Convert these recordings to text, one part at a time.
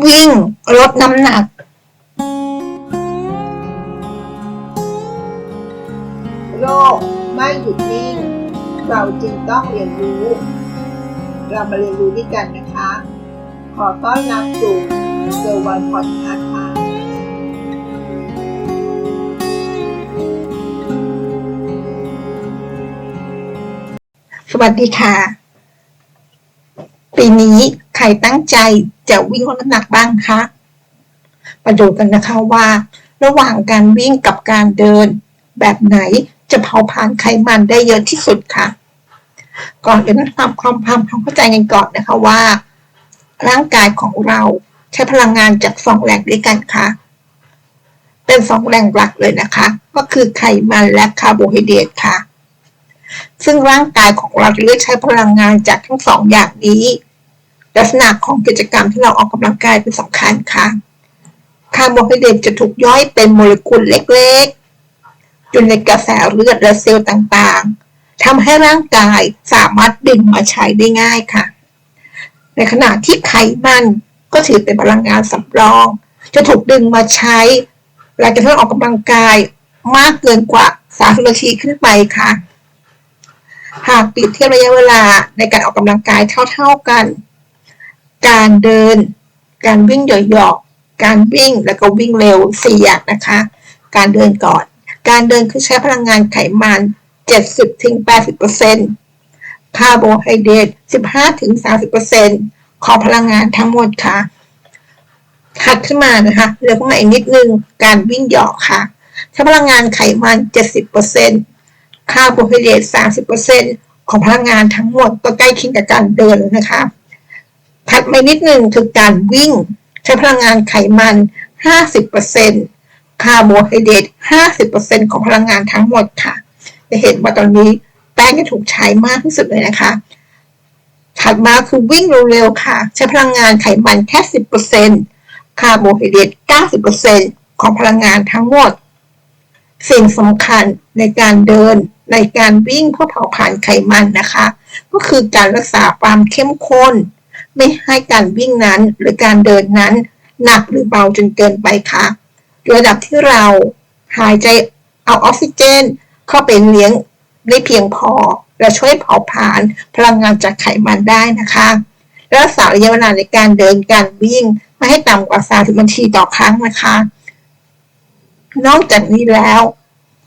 วิ่งลดน้ำหนัก โลกไม่หยุดนิ่ง เราจึงต้องเรียนรู้ เรามาเรียนรู้ด้วยกันนะคะ ขอต้อนรับสู่เซอร์วันพอดคาส์ค่ะสวัสดีค่ะ ปีนี้ใครตั้งใจ จะวิ่งลดน้ำหนักบ้างคะมาดูกันนะคะว่า ระหว่างการวิ่งกับการเดิน แบบไหนจะเผาผลาญไขมันได้เยอะที่สุดค่ะก่อนอื่นทำความความความเข้าใจกันก่อนนะคะว่า ร่างกายของเราใช้พลังงานจากสองแหล่งด้วยกันค่ะเป็นสองแหล่งหลักเลยนะคะ ก็คือไขมันและคาร์โบไฮเดรตค่ะ ซึ่งร่างกายของเราจะเลือกใช้พลังงานจากทั้งสองอย่างนี้ ลักษณะของกิจกรรมที่เราออกกำลังกายเป็นสำคัญค่ะคาร์โบไฮเดรตจะถูกย่อยเป็นโมเลกุลเล็กๆอยู่ในกระแสเลือดและเซลล์ต่างๆทำให้ร่างกายสามารถดึงมาใช้ได้ง่ายค่ะ ในขณะที่ไขมันก็ถือเป็นพลังงานสำรอง จะถูกดึงมาใช้หลังจากที่เราออกกำลังกายมากเกินกว่า 30 นาทีขึ้นไปค่ะ หากเปรียบเทียบระยะเวลาในการออกกำลังกายเท่า ๆกัน การเดิน การวิ่งหยาะๆการวิ่งแล้วก็วิ่งเร็วสี่อย่างนะคะ การเดินก่อน การเดินคือใช้พลังงานไขมัน 70-80%คาร์โบไฮเดรต15-30%ของพลังงานทั้งหมดค่ะถัดขึ้นมานะคะเร็วขึ้นมาอีกนิดนึง การวิ่งหยาะค่ะ ใช้พลังงานไขมัน 70%คาร์โบไฮเดรต30%ของพลังงานทั้งหมดก็ใกล้เคียงกับการเดินแล้วนะคะ ถัดมานิดหนึ่งคือการวิ่ง ใช้พลังงานไขมัน 50%คาร์โบไฮเดรต50%ของพลังงานทั้งหมดค่ะ จะเห็นว่าตอนนี้แป้งจะถูกใช้มากที่สุดเลยนะคะ ถัดมาคือวิ่งเร็วๆค่ะ ใช้พลังงานไขมันแค่ 10%คาร์โบไฮเดรต90%ของพลังงานทั้งหมด สิ่งสำคัญในการเดินในการวิ่งเพื่อเผาผลาญไขมันนะคะ ก็คือการรักษาความเข้มข้น ไม่ให้การวิ่งนั้นหรือการเดินนั้นหนักหรือเบาจนเกินไปค่ะระดับที่เราหายใจเอาออกซิเจน เข้าไปเลี้ยงได้เพียงพอ และช่วยเผาผลาญพลังงานจากไขมันได้นะคะและรักษาระยะเวลาในการเดินการวิ่งไม่ให้ต่ำกว่า30นาทีต่อครั้งนะคะ นอกจากนี้แล้ว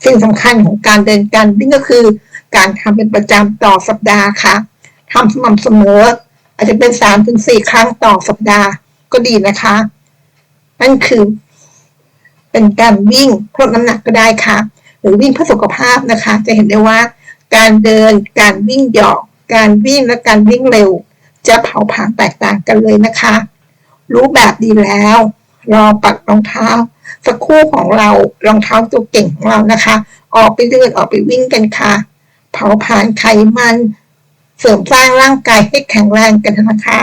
สิ่งสำคัญของการเดินการวิ่งก็คือ การทำเป็นประจำต่อสัปดาห์ค่ะทำสม่ำเสมอ อาจจะเป็น3ถึง4ครั้งต่อสัปดาห์ก็ดีนะคะ นั่นคือ เป็นการวิ่งเพิ่มน้ำหนักก็ได้ค่ะ หรือวิ่งเพื่อสุขภาพนะคะ จะเห็นได้ว่า การเดิน การวิ่งหยาะการวิ่งและการวิ่งเร็ว จะเผาผลาญแตกต่างกันเลยนะคะ รู้แบบดีแล้ว รอปัดรองเท้าสักคู่ของเรารองเท้าตัวเก่งของเรานะคะ ออกไปเดินออกไปวิ่งกันค่ะ เผาผลาญไขมัน เสริมสร้างร่างกายให้แข็งแรงกันนะคะ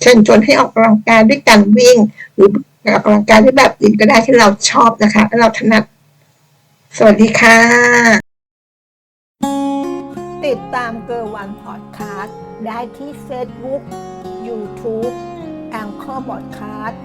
เชิญชวนให้ออกกำลังกายด้วยการวิ่ง หรือออกกำลังกายด้วยแบบอื่นก็ได้ที่เราชอบนะคะและเราถนัด สวัสดีค่ะ ติดตามเกอร์วันพอดคาส์ได้ที่ Facebook YouTube แองเกอร์บอดคาส์